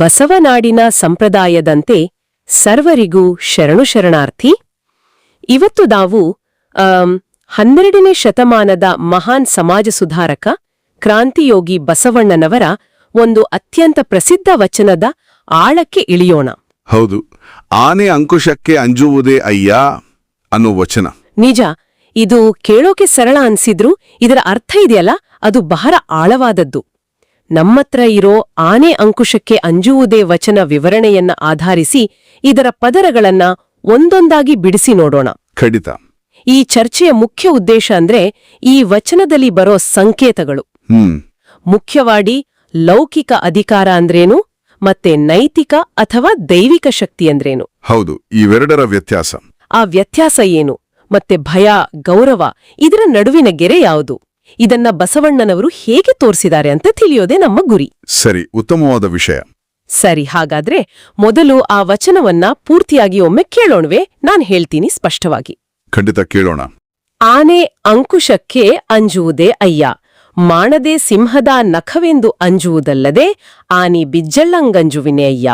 ಬಸವನಾಡಿನ ಸಂಪ್ರದಾಯದಂತೆ ಸರ್ವರಿಗೂ ಶರಣು ಶರಣಾರ್ಥಿ. ಇವತ್ತು ನಾವು ಹನ್ನೆರಡನೇ ಶತಮಾನದ ಮಹಾನ್ ಸಮಾಜ ಸುಧಾರಕ ಕ್ರಾಂತಿಯೋಗಿ ಬಸವಣ್ಣನವರ ಒಂದು ಅತ್ಯಂತ ಪ್ರಸಿದ್ಧ ವಚನದ ಆಳಕ್ಕೆ ಇಳಿಯೋಣ. ಹೌದು ಆನೆ ಅಂಕುಶಕ್ಕೆ ಅಂಜುವುದೇ ಅಯ್ಯ ಅನ್ನೋ ವಚನ. ನಿಜ ಇದು ಕೇಳೋಕೆ ಸರಳ ಅನ್ಸಿದ್ರು ಇದರ ಅರ್ಥ ಇದೆಯಲ್ಲ ಅದು ಬಹಳ ಆಳವಾದದ್ದು. ನಮ್ಮತ್ರ ಇರೋ ಆನೆ ಅಂಕುಶಕ್ಕೆ ಅಂಜುವುದೇ ವಚನ ವಿವರಣೆಯನ್ನ ಆಧರಿಸಿ ಇದರ ಪದರಗಳನ್ನ ಒಂದೊಂದಾಗಿ ಬಿಡಿಸಿ ನೋಡೋಣ. ಖಡಿತ. ಈ ಚರ್ಚೆಯ ಮುಖ್ಯ ಉದ್ದೇಶ ಅಂದ್ರೆ ಈ ವಚನದಲ್ಲಿ ಬರೋ ಸಂಕೇತಗಳು. ಮುಖ್ಯವಾಗಿ ಲೌಕಿಕ ಅಧಿಕಾರ ಅಂದ್ರೇನು? ಮತ್ತೆ ನೈತಿಕ ಅಥವಾ ದೈವಿಕ ಶಕ್ತಿ ಅಂದ್ರೇನು? ಹೌದು ಇವೆರಡರ ವ್ಯತ್ಯಾಸ. ಆ ವ್ಯತ್ಯಾಸ ಏನು? ಮತ್ತೆ ಭಯ ಗೌರವ ಇದರ ನಡುವಿನ ಗೆರೆ ಯಾವುದು? ಇದನ್ನ ಬಸವಣ್ಣನವರು ಹೇಗೆ ತೋರಿಸಿದ್ದಾರೆ ಅಂತ ತಿಳಿಯೋದೇ ನಮ್ಮ ಗುರಿ. ಸರಿ ಉತ್ತಮವಾದ ವಿಷಯ. ಸರಿ ಹಾಗಾದ್ರೆ ಮೊದಲು ಆ ವಚನವನ್ನ ಪೂರ್ತಿಯಾಗಿ ಒಮ್ಮೆ ಕೇಳೋಣವೆ. ನಾನ್ ಹೇಳ್ತೀನಿ ಸ್ಪಷ್ಟವಾಗಿ. ಖಂಡಿತ ಕೇಳೋಣ. ಆನೆ ಅಂಕುಶಕ್ಕೆ ಅಂಜುವುದೇ ಅಯ್ಯ. ಮಾಣದೆ ಸಿಂಹದ ನಖವೆಂದು ಅಂಜುವುದಲ್ಲದೆ ಆನಿ ಬಿಜ್ಜಳ್ಳಂಗಂಜುವಿನೇ ಅಯ್ಯ.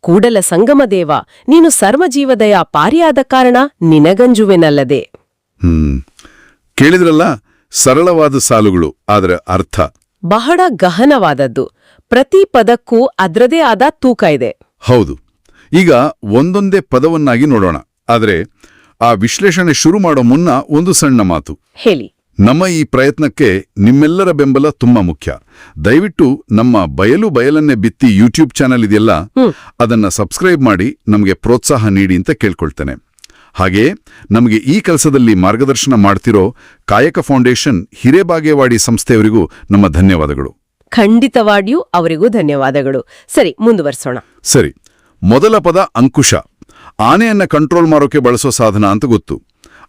ಕೂಡಲ ಸಂಗಮದೇವ ನೀನು ಸರ್ವಜೀವದಯ ಪಾರಿಯಾದ ಕಾರಣ ನಿನಗಂಜುವೆನಲ್ಲದೆ. ಹ್ಮ್. ಕೇಳಿದ್ರಲ್ಲ ಸರಳವಾದ ಸಾಲುಗಳು ಅದರ ಅರ್ಥ. ಬಹಳ ಗಹನವಾದದ್ದು. ಪ್ರತಿ ಪದಕ್ಕೂ ಅದರದೇ ಆದ ತೂಕ ಇದೆ. ಹೌದು. ಈಗ ಒಂದೊಂದೇ ಪದವನ್ನಾಗಿ ನೋಡೋಣ. ಆದರೆ ಆ ವಿಶ್ಲೇಷಣೆ ಶುರು ಮಾಡೋ ಮುನ್ನ ಒಂದು ಸಣ್ಣ ಮಾತು. ಹೇಳಿ. ನಮ್ಮ ಈ ಪ್ರಯತ್ನಕ್ಕೆ ನಿಮ್ಮೆಲ್ಲರ ಬೆಂಬಲ ತುಂಬಾ ಮುಖ್ಯ. ದಯವಿಟ್ಟು ನಮ್ಮ ಬಯಲು ಬಯಲನ್ನೇ ಬಿತ್ತಿ ಯೂಟ್ಯೂಬ್ ಚಾನೆಲ್ ಇದೆಯಲ್ಲ. ಅದನ್ನ ಸಬ್ಸ್ಕ್ರೈಬ್ ಮಾಡಿ ನಮಗೆ ಪ್ರೋತ್ಸಾಹ ನೀಡಿ ಅಂತ ಕೇಳ್ಕೊಳ್ತೇನೆ. ಹಾಗೆಯೇ ನಮಗೆ ಈ ಕೆಲಸದಲ್ಲಿ ಮಾರ್ಗದರ್ಶನ ಮಾಡ್ತಿರೋ ಕಾಯಕ ಫೌಂಡೇಶನ್ ಹಿರೇಬಾಗೇವಾಡಿ ಸಂಸ್ಥೆಯವರಿಗೂ ನಮ್ಮ ಧನ್ಯವಾದಗಳು. ಖಂಡಿತವಾಗಿಯೂ ಅವರಿಗೂ ಧನ್ಯವಾದಗಳು. ಸರಿ ಮುಂದುವರಿಸೋಣ. ಸರಿ ಮೊದಲ ಪದ ಅಂಕುಶ. ಆನೆಯನ್ನ ಕಂಟ್ರೋಲ್ ಮಾಡೋಕೆ ಬಳಸೋ ಸಾಧನ ಅಂತ ಗೊತ್ತು.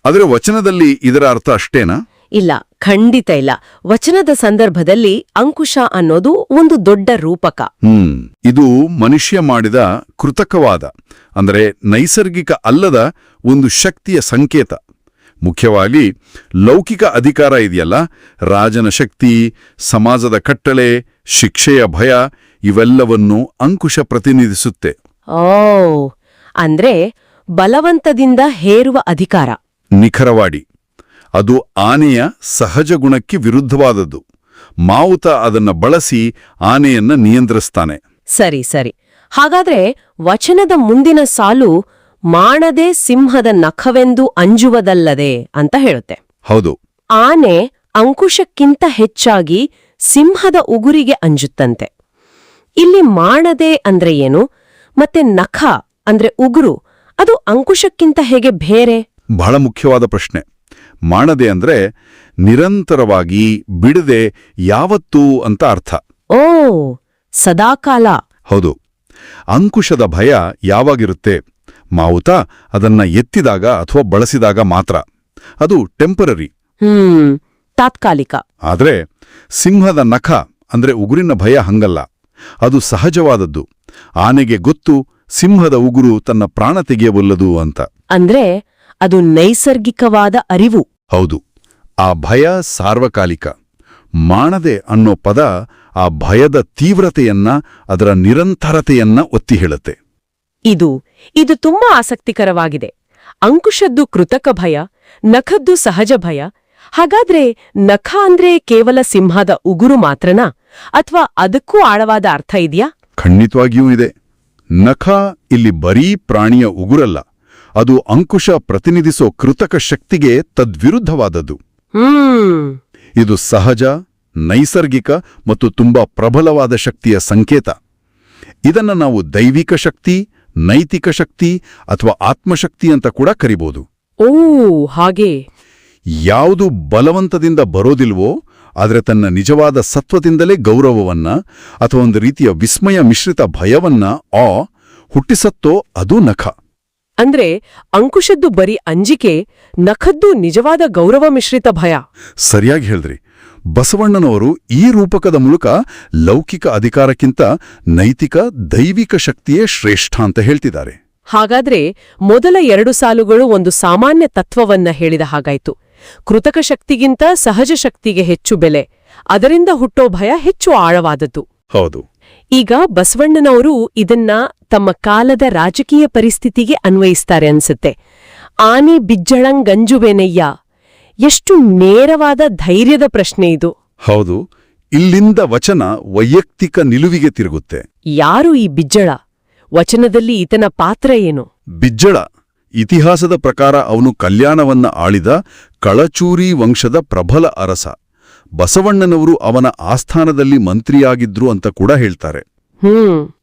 ಆದರೆ ವಚನದಲ್ಲಿ ಇದರ ಅರ್ಥ ಅಷ್ಟೇನಾ? ಇಲ್ಲ ಖಂಡಿತ ಇಲ್ಲ. ವಚನದ ಸಂದರ್ಭದಲ್ಲಿ ಅಂಕುಶ ಅನ್ನೋದು ಒಂದು ದೊಡ್ಡ ರೂಪಕ. ಹ್ಮ್ ಇದು ಮನುಷ್ಯ ಮಾಡಿದ ಕೃತಕವಾದ ಅಂದರೆ ನೈಸರ್ಗಿಕ ಅಲ್ಲದ ಒಂದು ಶಕ್ತಿಯ ಸಂಕೇತ. ಮುಖ್ಯವಾಗಿ ಲೌಕಿಕ ಅಧಿಕಾರ ಇದೆಯಲ್ಲ ರಾಜನ ಶಕ್ತಿ ಸಮಾಜದ ಕಟ್ಟಳೆ ಶಿಕ್ಷೆಯ ಭಯ ಇವೆಲ್ಲವನ್ನೂ ಅಂಕುಶ ಪ್ರತಿನಿಧಿಸುತ್ತೆ. ಓ ಅಂದ್ರೆ ಬಲವಂತದಿಂದ ಹೇರುವ ಅಧಿಕಾರ. ನಿಖರವಾಡಿ. ಅದು ಆನೆಯ ಸಹಜ ಗುಣಕ್ಕೆ ವಿರುದ್ಧವಾದದ್ದು. ಮಾವುತ ಅದನ್ನ ಬಳಸಿ ಆನೆಯನ್ನ ನಿಯಂತ್ರಿಸ್ತಾನೆ. ಸರಿ ಸರಿ. ಹಾಗಾದ್ರೆ ವಚನದ ಮುಂದಿನ ಸಾಲು ಮಾಣದೆ ಸಿಂಹದ ನಖವೆಂದು ಅಂಜುವದಲ್ಲದೆ ಅಂತ ಹೇಳುತ್ತೆ. ಹೌದು. ಆನೆ ಅಂಕುಶಕ್ಕಿಂತ ಹೆಚ್ಚಾಗಿ ಸಿಂಹದ ಉಗುರಿಗೆ ಅಂಜುತ್ತಂತೆ. ಇಲ್ಲಿ ಮಾಣದೆ ಅಂದ್ರೆ ಏನು? ಮತ್ತೆ ನಖ ಅಂದ್ರೆ ಉಗುರು ಅದು ಅಂಕುಶಕ್ಕಿಂತ ಹೇಗೆ ಬೇರೆ? ಬಹಳ ಮುಖ್ಯವಾದ ಪ್ರಶ್ನೆ. ಮಾಡದೆ ಅಂದ್ರೆ ನಿರಂತರವಾಗಿ ಬಿಡದೆ ಯಾವತ್ತೂ ಅಂತ ಅರ್ಥ. ಓ ಸದಾಕಾಲ. ಹೌದು. ಅಂಕುಶದ ಭಯ ಯಾವಾಗಿರುತ್ತೆ? ಮಾವುತ ಅದನ್ನ ಎತ್ತಿದಾಗ ಅಥವಾ ಬಳಸಿದಾಗ ಮಾತ್ರ. ಅದು ಟೆಂಪರರಿ ಹ್ಮ್ ತಾತ್ಕಾಲಿಕ. ಆದ್ರೆ ಸಿಂಹದ ನಖ ಅಂದ್ರೆ ಉಗುರಿನ ಭಯ ಹಂಗಲ್ಲ. ಅದು ಸಹಜವಾದದ್ದು. ಆನೆಗೆ ಗೊತ್ತು ಸಿಂಹದ ಉಗುರು ತನ್ನ ಪ್ರಾಣ ತೆಗೆಯಬಲ್ಲದು ಅಂತ. ಅಂದ್ರೆ ಅದು ನೈಸರ್ಗಿಕವಾದ ಅರಿವು. ಹೌದು ಆ ಭಯ ಸಾರ್ವಕಾಲಿಕ. ಮಾಡದೆ ಅನ್ನೋ ಪದ ಆ ಭಯದ ತೀವ್ರತೆಯನ್ನ ಅದರ ನಿರಂತರತೆಯನ್ನ ಒತ್ತಿ ಹೇಳುತ್ತೆ. ಇದು ಇದು ತುಂಬಾ ಆಸಕ್ತಿಕರವಾಗಿದೆ. ಅಂಕುಶದ್ದು ಕೃತಕ ಭಯ ನಖದ್ದು ಸಹಜ ಭಯ ಹಾಗಾದ್ರೆ ನಖ ಅಂದ್ರೆ ಕೇವಲ ಸಿಂಹದ ಉಗುರು ಮಾತ್ರನಾ? ಅಥವಾ ಅದಕ್ಕೂ ಆಳವಾದ ಅರ್ಥ ಇದೆಯಾ? ಖಂಡಿತವಾಗಿಯೂ ಇದೆ. ನಖ ಇಲ್ಲಿ ಬರೀ ಪ್ರಾಣಿಯ ಉಗುರಲ್ಲ. ಅದು ಅಂಕುಶ ಪ್ರತಿನಿಧಿಸೋ ಕೃತಕ ಶಕ್ತಿಗೆ ತದ್ವಿರುದ್ಧವಾದದ್ದು. ಇದು ಸಹಜ ನೈಸರ್ಗಿಕ ಮತ್ತು ತುಂಬಾ ಪ್ರಬಲವಾದ ಶಕ್ತಿಯ ಸಂಕೇತ. ಇದನ್ನು ನಾವು ದೈವಿಕ ಶಕ್ತಿ ನೈತಿಕ ಶಕ್ತಿ ಅಥವಾ ಆತ್ಮಶಕ್ತಿ ಅಂತ ಕೂಡ ಕರಿಬೋದು. ಓ ಹಾಗೆ. ಯಾವುದು ಬಲವಂತದಿಂದ ಬರೋದಿಲ್ವೋ ಆದರೆ ತನ್ನ ನಿಜವಾದ ಸತ್ವದಿಂದಲೇ ಗೌರವವನ್ನ ಅಥವಾ ಒಂದು ರೀತಿಯ ವಿಸ್ಮಯ ಮಿಶ್ರಿತ ಭಯವನ್ನ ಆ ಹುಟ್ಟಿಸತ್ತೋ ಅದು ನಖ. ಅಂದ್ರೆ ಅಂಕುಶದ್ದು ಬರೀ ಅಂಜಿಕೆ ನಖದ್ದು ನಿಜವಾದ ಗೌರವ ಮಿಶ್ರಿತ ಭಯ. ಸರಿಯಾಗಿ ಹೇಳಿದ್ರಿ. ಬಸವಣ್ಣನವರು ಈ ರೂಪಕದ ಮೂಲಕ ಲೌಕಿಕ ಅಧಿಕಾರಕ್ಕಿಂತ ನೈತಿಕ ದೈವಿಕ ಶಕ್ತಿಯೇ ಶ್ರೇಷ್ಠ ಅಂತ ಹೇಳ್ತಿದ್ದಾರೆ. ಹಾಗಾದ್ರೆ ಮೊದಲ ಎರಡು ಸಾಲುಗಳು ಒಂದು ಸಾಮಾನ್ಯ ತತ್ವವನ್ನ ಹೇಳಿದ ಹಾಗಾಯ್ತು. ಕೃತಕ ಶಕ್ತಿಗಿಂತ ಸಹಜ ಶಕ್ತಿಗೆ ಹೆಚ್ಚು ಬೆಲೆ ಅದರಿಂದ ಹುಟ್ಟೋ ಭಯ ಹೆಚ್ಚು ಆಳವಾದದ್ದು. ಹೌದು. ಈಗ ಬಸವಣ್ಣನವರು ಇದನ್ನ ತಮ್ಮ ಕಾಲದ ರಾಜಕೀಯ ಪರಿಸ್ಥಿತಿಗೆ ಅನ್ವಯಿಸ್ತಾರೆ ಅನ್ಸುತ್ತೆ. ಆನೆ ಬಿಜ್ಜಳಂಗಂಜುವೆನಯ್ಯ ಎಷ್ಟು ನೇರವಾದ ಧೈರ್ಯದ ಪ್ರಶ್ನೆ ಇದು. ಹೌದು ಇಲ್ಲಿಂದ ವಚನ ವೈಯಕ್ತಿಕ ನಿಲುವಿಗೆ ತಿರುಗುತ್ತೆ. ಯಾರು ಈ ಬಿಜ್ಜಳ? ವಚನದಲ್ಲಿ ಈತನ ಪಾತ್ರ ಏನು? ಬಿಜ್ಜಳ ಇತಿಹಾಸದ ಪ್ರಕಾರ ಅವನು ಕಲ್ಯಾಣವನ್ನ ಆಳಿದ ಕಳಚೂರಿ ವಂಶದ ಪ್ರಬಲ ಅರಸ. ಬಸವಣ್ಣನವರು ಅವನ ಆಸ್ಥಾನದಲ್ಲಿ ಮಂತ್ರಿಯಾಗಿದ್ರು ಅಂತ ಕೂಡ ಹೇಳ್ತಾರೆ.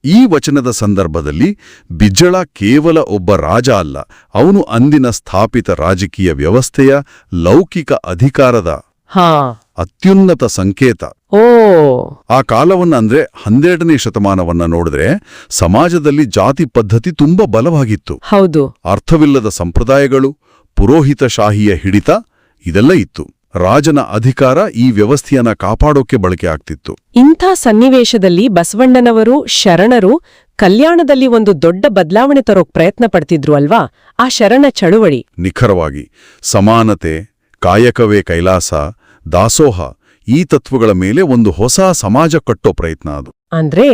ಈ ವಚನದ ಸಂದರ್ಭದಲ್ಲಿ ಬಿಜ್ಜಳ ಕೇವಲ ಒಬ್ಬ ರಾಜ ಅಲ್ಲ ಅವನು ಅಂದಿನ ಸ್ಥಾಪಿತ ರಾಜಕೀಯ ವ್ಯವಸ್ಥೆಯ ಲೌಕಿಕ ಅಧಿಕಾರದ ಅತ್ಯುನ್ನತ ಸಂಕೇತ. ಓ. ಆ ಕಾಲವನ್ನ ಅಂದ್ರೆ ಹನ್ನೆರಡನೇ ಶತಮಾನವನ್ನ ನೋಡಿದ್ರೆ ಸಮಾಜದಲ್ಲಿ ಜಾತಿ ಪದ್ಧತಿ ತುಂಬಾ ಬಲವಾಗಿತ್ತು. ಹೌದು. ಅರ್ಥವಿಲ್ಲದ ಸಂಪ್ರದಾಯಗಳು ಪುರೋಹಿತಶಾಹಿಯ ಹಿಡಿತ ಇದೆಲ್ಲ ಇತ್ತು. ರಾಜನ ಅಧಿಕಾರ ಈ ವ್ಯವಸ್ಥೆಯನ್ನ ಕಾಪಾಡೋಕೆ ಬಳಕೆ ಆಗ್ತಿತ್ತು. ಇಂಥ ಸನ್ನಿವೇಶದಲ್ಲಿ ಬಸವಣ್ಣನವರು ಶರಣರು ಕಲ್ಯಾಣದಲ್ಲಿ ಒಂದು ದೊಡ್ಡ ಬದಲಾವಣೆ ತರೋಕ್ ಪ್ರಯತ್ನ ಪಡ್ತಿದ್ರು ಅಲ್ವಾ? ಆ ಶರಣ ಚಳುವಳಿ. ನಿಖರವಾಗಿ ಸಮಾನತೆ ಕಾಯಕವೇ ಕೈಲಾಸ ದಾಸೋಹ ಈ ತತ್ವಗಳ ಮೇಲೆ ಒಂದು ಹೊಸ ಸಮಾಜ ಕಟ್ಟೋ ಪ್ರಯತ್ನ ಅದು. ಅಂದ್ರೆ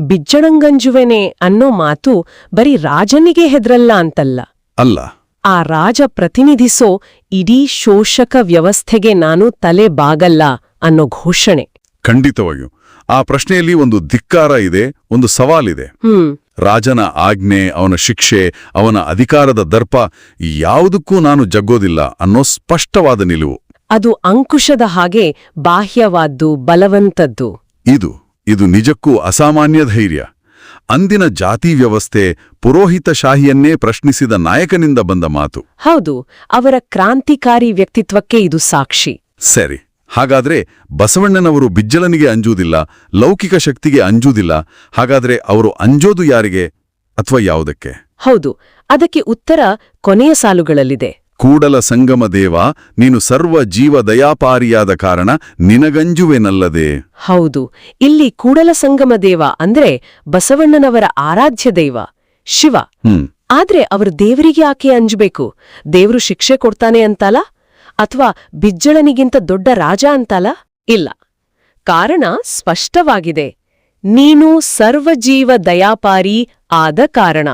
ಬಿಜ್ಜಣಂಗಂಜುವೆನೆ ಅನ್ನೋ ಮಾತು ಬರೀ ರಾಜನಿಗೆ ಹೆದ್ರಲ್ಲ ಅಂತಲ್ಲ. ಅಲ್ಲ ಆ ರಾಜ ಪ್ರತಿನಿಧಿಸೋ ಇಡೀ ಶೋಷಕ ವ್ಯವಸ್ಥೆಗೆ ನಾನು ತಲೆ ಬಾಗಲ್ಲ ಅನ್ನೋ ಘೋಷಣೆ. ಖಂಡಿತವಾಗಿಯೂ. ಆ ಪ್ರಶ್ನೆಯಲ್ಲಿ ಒಂದು ಧಿಕ್ಕಾರ ಇದೆ ಒಂದು ಸವಾಲಿದೆ ರಾಜನ ಆಜ್ಞೆ ಅವನ ಶಿಕ್ಷೆ ಅವನ ಅಧಿಕಾರದ ದರ್ಪ ಯಾವುದಕ್ಕೂ ನಾನು ಜಗ್ಗೋದಿಲ್ಲ ಅನ್ನೋ ಸ್ಪಷ್ಟವಾದ ನಿಲುವು. ಅದು ಅಂಕುಶದ ಹಾಗೆ ಬಾಹ್ಯವಾದ್ದು ಬಲವಂತದ್ದು. ಇದು ಇದು ನಿಜಕ್ಕೂ ಅಸಾಮಾನ್ಯ ಧೈರ್ಯ. ಅಂದಿನ ಜಾತಿ ವ್ಯವಸ್ಥೆ ಪುರೋಹಿತಶಾಹಿಯನ್ನೇ ಪ್ರಶ್ನಿಸಿದ ನಾಯಕನಿಂದ ಬಂದ ಮಾತು. ಹೌದು ಅವರ ಕ್ರಾಂತಿಕಾರಿ ವ್ಯಕ್ತಿತ್ವಕ್ಕೆ ಇದು ಸಾಕ್ಷಿ. ಸರಿ ಹಾಗಾದ್ರೆ ಬಸವಣ್ಣನವರು ಬಿಜ್ಜಲನಿಗೆ ಅಂಜುವುದಿಲ್ಲ ಲೌಕಿಕ ಶಕ್ತಿಗೆ ಅಂಜುವುದಿಲ್ಲ ಹಾಗಾದ್ರೆ ಅವರು ಅಂಜೋದು ಯಾರಿಗೆ ಅಥವಾ ಯಾವುದಕ್ಕೆ? ಹೌದು ಅದಕ್ಕೆ ಉತ್ತರ ಕೊನೆಯ ಸಾಲುಗಳಲ್ಲಿದೆ. ಕೂಡಲ ಸಂಗಮ ದೇವ ನೀನು ಸರ್ವ ಜೀವ ದಯಾಪಾರಿಯಾದ ಕಾರಣ ನಿನಗಂಜುವೆನಲ್ಲದೆ. ಹೌದು ಇಲ್ಲಿ ಕೂಡಲ ಸಂಗಮ ದೇವ ಅಂದ್ರೆ ಬಸವಣ್ಣನವರ ಆರಾಧ್ಯ ದೈವ ಶಿವ. ಆದ್ರೆ ಅವರು ದೇವರಿಗೆ ಯಾಕೆ ಅಂಜಬೇಕು ದೇವರು ಶಿಕ್ಷೆ ಕೊಡ್ತಾನೆ ಅಂತಲ್ಲ ಅಥವಾ ಬಿಜ್ಜಳನಿಗಿಂತ ದೊಡ್ಡ ರಾಜ ಅಂತಲ್ಲ ಇಲ್ಲ. ಕಾರಣ ಸ್ಪಷ್ಟವಾಗಿದೆ ನೀನು ಸರ್ವಜೀವ ದಯಾಪಾರಿ ಆದ ಕಾರಣ.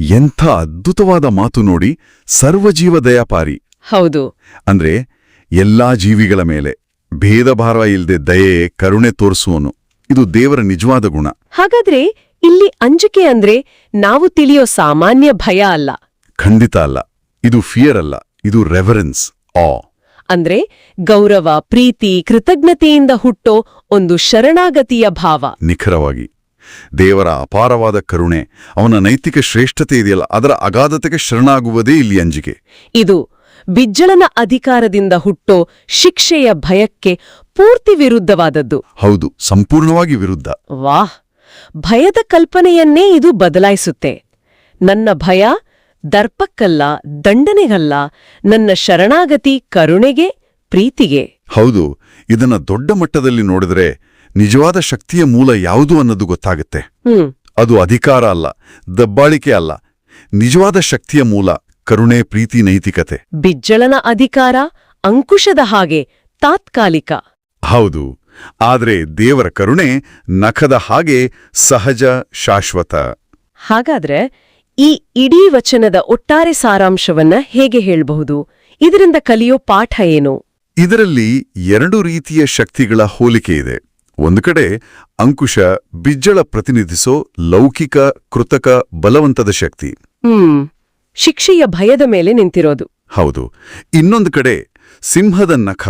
ಎಂಥ ಅದ್ಭುತವಾದ ಮಾತು ನೋಡಿ ಸರ್ವಜೀವ ದಯಾಪಾರಿ. ಹೌದು. ಅಂದ್ರೆ ಎಲ್ಲಾ ಜೀವಿಗಳ ಮೇಲೆ ಭೇದಭಾವ ಇಲ್ಲದೆ ದಯೆ ಕರುಣೆ ತೋರಿಸುವನು. ಇದು ದೇವರ ನಿಜವಾದ ಗುಣ. ಹಾಗಾದ್ರೆ ಇಲ್ಲಿ ಅಂಜಿಕೆ ಅಂದ್ರೆ ನಾವು ತಿಳಿಯೋ ಸಾಮಾನ್ಯ ಭಯ ಅಲ್ಲ. ಖಂಡಿತ ಅಲ್ಲ. ಇದು ಫಿಯರ್ ಅಲ್ಲ. ಇದು ರೆವರೆನ್ಸ್ ಆ ಅಂದ್ರೆ ಗೌರವ ಪ್ರೀತಿ ಕೃತಜ್ಞತೆಯಿಂದ ಹುಟ್ಟೋ ಒಂದು ಶರಣಾಗತಿಯ ಭಾವ. ನಿಖರವಾಗಿ. ದೇವರ ಅಪಾರವಾದ ಕರುಣೆ ಅವನ ನೈತಿಕ ಶ್ರೇಷ್ಠತೆ ಇದೆಯಲ್ಲ ಅದರ ಅಗಾಧತೆಗೆ ಶರಣಾಗುವುದೇ ಇಲ್ಲಿ ಅಂಜಿಕೆ. ಇದು ಬಿಜ್ಜಳನ ಅಧಿಕಾರದಿಂದ ಹುಟ್ಟೋ ಶಿಕ್ಷೆಯ ಭಯಕ್ಕೆ ಪೂರ್ತಿ ವಿರುದ್ಧವಾದದ್ದು. ಹೌದು ಸಂಪೂರ್ಣವಾಗಿ ವಿರುದ್ಧ. ವಾಹ್! ಭಯದ ಕಲ್ಪನೆಯನ್ನೇ ಇದು ಬದಲಾಯಿಸುತ್ತೆ. ನನ್ನ ಭಯ ದರ್ಪಕ್ಕಲ್ಲ ದಂಡನೆಗಲ್ಲ ನನ್ನ ಶರಣಾಗತಿ ಕರುಣೆಗೆ ಪ್ರೀತಿಗೆ. ಹೌದು ಇದನ್ನ ದೊಡ್ಡ ಮಟ್ಟದಲ್ಲಿ ನೋಡಿದ್ರೆ ನಿಜವಾದ ಶಕ್ತಿಯ ಮೂಲ ಯಾವುದು ಅನ್ನೋದು ಗೊತ್ತಾಗುತ್ತೆ. ಹ್ಮ್. ಅದು ಅಧಿಕಾರ ಅಲ್ಲ ದಬ್ಬಾಳಿಕೆ ಅಲ್ಲ. ನಿಜವಾದ ಶಕ್ತಿಯ ಮೂಲ ಕರುಣೆ ಪ್ರೀತಿ ನೈತಿಕತೆ. ಬಿಜ್ಜಳನ ಅಧಿಕಾರ ಅಂಕುಶದ ಹಾಗೆ ತಾತ್ಕಾಲಿಕ. ಹೌದು ಆದರೆ ದೇವರ ಕರುಣೆ ನಖದ ಹಾಗೆ ಸಹಜ ಶಾಶ್ವತ. ಹಾಗಾದ್ರೆ ಈ ಇಡೀ ವಚನದ ಒಟ್ಟಾರೆ ಸಾರಾಂಶವನ್ನ ಹೇಗೆ ಹೇಳಬಹುದು? ಇದರಿಂದ ಕಲಿಯೋ ಪಾಠ ಏನು? ಇದರಲ್ಲಿ ಎರಡು ರೀತಿಯ ಶಕ್ತಿಗಳ ಹೋಲಿಕೆ ಇದೆ. ಒಂದು ಕಡೆ ಅಂಕುಶ ಬಿಜ್ಜಳ ಪ್ರತಿನಿಧಿಸೋ ಲೌಕಿಕ ಕೃತಕ ಬಲವಂತದ ಶಕ್ತಿ. ಹ್ಮ್. ಶಿಕ್ಷೆಯ ಭಯದ ಮೇಲೆ ನಿಂತಿರೋದು. ಹೌದು. ಇನ್ನೊಂದು ಕಡೆ ಸಿಂಹದ ನಖ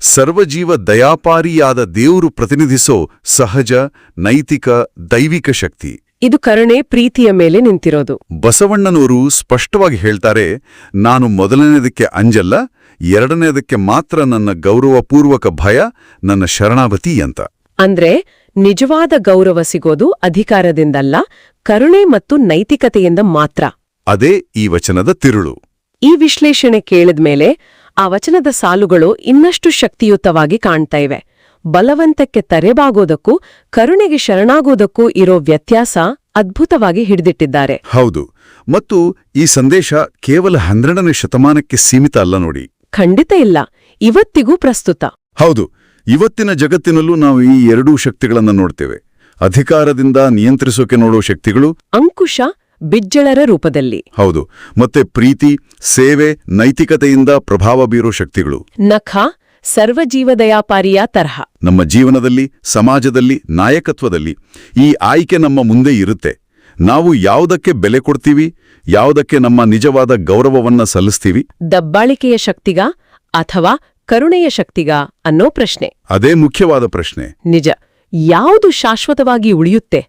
ಸರ್ವಜೀವ ದಯಾಪಾರಿಯಾದ ದೇವರು ಪ್ರತಿನಿಧಿಸೋ ಸಹಜ ನೈತಿಕ ದೈವಿಕ ಶಕ್ತಿ. ಇದು ಕರುಣೆ ಪ್ರೀತಿಯ ಮೇಲೆ ನಿಂತಿರೋದು. ಬಸವಣ್ಣನವರು ಸ್ಪಷ್ಟವಾಗಿ ಹೇಳ್ತಾರೆ ನಾನು ಮೊದಲನೇದಕ್ಕೆ ಅಂಜಲ್ಲ ಎರಡನೇದಕ್ಕೆ ಮಾತ್ರ ನನ್ನ ಗೌರವಪೂರ್ವಕ ಭಯ ನನ್ನ ಶರಣಾವತಿ ಅಂತ. ಅಂದ್ರೆ ನಿಜವಾದ ಗೌರವ ಸಿಗೋದು ಅಧಿಕಾರದಿಂದಲ್ಲ ಕರುಣೆ ಮತ್ತು ನೈತಿಕತೆಯಿಂದ ಮಾತ್ರ. ಅದೇ ಈ ವಚನದ ತಿರುಳು. ಈ ವಿಶ್ಲೇಷಣೆ ಕೇಳಿದ್ಮೇಲೆ ಆ ವಚನದ ಸಾಲುಗಳು ಇನ್ನಷ್ಟು ಶಕ್ತಿಯುತವಾಗಿ ಕಾಣ್ತಾ ಇವೆ. ಬಲವಂತಕ್ಕೆ ತರೆಬಾಗೋದಕ್ಕೂ ಕರುಣೆಗೆ ಶರಣಾಗೋದಕ್ಕೂ ಇರೋ ವ್ಯತ್ಯಾಸ ಅದ್ಭುತವಾಗಿ ಹಿಡಿದಿಟ್ಟಿದ್ದಾರೆ. ಹೌದು. ಮತ್ತು ಈ ಸಂದೇಶ ಕೇವಲ ಹನ್ನೆರಡನೇ ಶತಮಾನಕ್ಕೆ ಸೀಮಿತ ಅಲ್ಲ ನೋಡಿ. ಖಂಡಿತ ಇಲ್ಲ. ಇವತ್ತಿಗೂ ಪ್ರಸ್ತುತ. ಹೌದು. ಇವತ್ತಿನ ಜಗತ್ತಿನಲ್ಲೂ ನಾವು ಈ ಎರಡೂ ಶಕ್ತಿಗಳನ್ನು ನೋಡ್ತೇವೆ. ಅಧಿಕಾರದಿಂದ ನಿಯಂತ್ರಿಸೋಕೆ ನೋಡೋ ಶಕ್ತಿಗಳು ಅಂಕುಶ ಬಿಜ್ಜಳರ ರೂಪದಲ್ಲಿ. ಹೌದು. ಮತ್ತೆ ಪ್ರೀತಿ ಸೇವೆ ನೈತಿಕತೆಯಿಂದ ಪ್ರಭಾವ ಬೀರೋ ಶಕ್ತಿಗಳು. ನಖ ಸರ್ವಜೀವದಯಾಪಾರಿಯ ತರಹ. ನಮ್ಮ ಜೀವನದಲ್ಲಿ ಸಮಾಜದಲ್ಲಿ ನಾಯಕತ್ವದಲ್ಲಿ ಈ ಆಯ್ಕೆ ನಮ್ಮ ಮುಂದೆ ಇರುತ್ತೆ. ನಾವು ಯಾವುದಕ್ಕೆ ಬೆಲೆ ಕೊಡ್ತೀವಿ ಯಾವುದಕ್ಕೆ ನಮ್ಮ ನಿಜವಾದ ಗೌರವವನ್ನ ಸಲ್ಲಿಸ್ತೀವಿ? ದಬ್ಬಾಳಿಕೆಯ ಶಕ್ತಿಗ ಅಥವಾ ಕರುಣೆಯ ಶಕ್ತಿಗ ಅನ್ನೋ ಪ್ರಶ್ನೆ. ಅದೇ ಮುಖ್ಯವಾದ ಪ್ರಶ್ನೆ. ನಿಜ. ಯಾವುದು ಶಾಶ್ವತವಾಗಿ ಉಳಿಯುತ್ತೆ?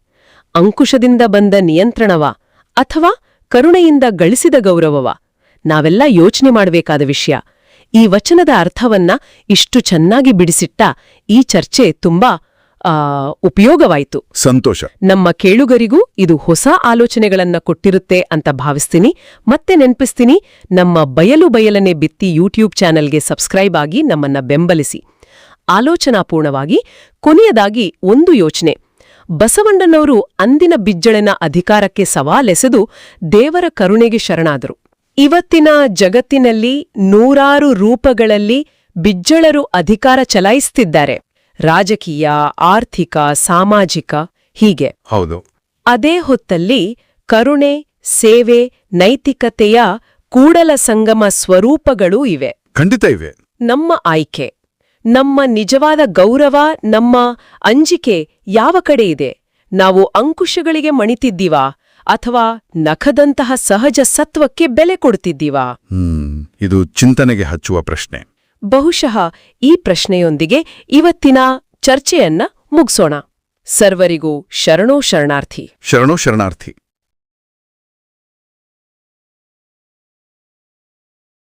ಅಂಕುಶದಿಂದ ಬಂದ ನಿಯಂತ್ರಣವ ಅಥವಾ ಕರುಣೆಯಿಂದ ಗಳಿಸಿದ ಗೌರವವ? ನಾವೆಲ್ಲ ಯೋಚನೆ ಮಾಡಬೇಕಾದ ವಿಷಯ. ಈ ವಚನದ ಅರ್ಥವನ್ನ ಇಷ್ಟು ಚೆನ್ನಾಗಿ ಬಿಡಿಸಿಟ್ಟ ಈ ಚರ್ಚೆ ತುಂಬಾ ಉಪಯೋಗವಾಯಿತು. ಸಂತೋಷ. ನಮ್ಮ ಕೇಳುಗರಿಗೂ ಇದು ಹೊಸ ಆಲೋಚನೆಗಳನ್ನ ಕೊಟ್ಟಿರುತ್ತೆ ಅಂತ ಭಾವಿಸ್ತೀನಿ. ಮತ್ತೆ ನೆನಪಿಸ್ತೀನಿ ನಮ್ಮ ಬಯಲು ಬಯಲನೆ ಬಿತ್ತಿ ಯೂಟ್ಯೂಬ್ ಚಾನೆಲ್ಗೆ ಸಬ್ಸ್ಕ್ರೈಬ್ ಆಗಿ ನಮ್ಮನ್ನ ಬೆಂಬಲಿಸಿ. ಆಲೋಚನಾಪೂರ್ಣವಾಗಿ ಕೊನೆಯದಾಗಿ ಒಂದು ಯೋಚನೆ. ಬಸವಣ್ಣನವರು ಅಂದಿನ ಬಿಜ್ಜಳನ ಅಧಿಕಾರಕ್ಕೆ ಸವಾಲೆಸೆದು ದೇವರ ಕರುಣೆಗೆ ಶರಣಾದರು. ಇವತ್ತಿನ ಜಗತ್ತಿನಲ್ಲಿ ನೂರಾರು ರೂಪಗಳಲ್ಲಿ ಬಿಜ್ಜಳರು ಅಧಿಕಾರ ಚಲಾಯಿಸ್ತಿದ್ದಾರೆ. ರಾಜಕೀಯ ಆರ್ಥಿಕ ಸಾಮಾಜಿಕ ಹೀಗೆ. ಹೌದು. ಅದೇ ಹೊತ್ತಲ್ಲಿ ಕರುಣೆ ಸೇವೆ ನೈತಿಕತೆಯ ಕೂಡಲ ಸಂಗಮ ಸ್ವರೂಪಗಳೂ ಇವೆ. ಖಂಡಿತ ಇವೆ. ನಮ್ಮ ಆಯ್ಕೆ ನಮ್ಮ ನಿಜವಾದ ಗೌರವ ನಮ್ಮ ಅಂಜಿಕೆ ಯಾವ ಕಡೆ ಇದೆ? ನಾವು ಅಂಕುಶಗಳಿಗೆ ಮಣಿತಿದ್ದೀವಾ? ಅಥವಾ ನಖದಂತಹ ಸಹಜ ಸತ್ವಕ್ಕೆ ಬೆಲೆ ಕೊಡ್ತಿದ್ದೀವಾ? ಇದು ಚಿಂತನೆಗೆ ಹಚ್ಚುವ ಪ್ರಶ್ನೆ. ಬಹುಶಃ ಈ ಪ್ರಶ್ನೆಯೊಂದಿಗೆ ಇವತ್ತಿನ ಚರ್ಚೆಯನ್ನ ಮುಗಿಸೋಣ. ಸರ್ವರಿಗೂ ಶರಣೋ ಶರಣಾರ್ಥಿ. ಶರಣೋ ಶರಣಾರ್ಥಿ.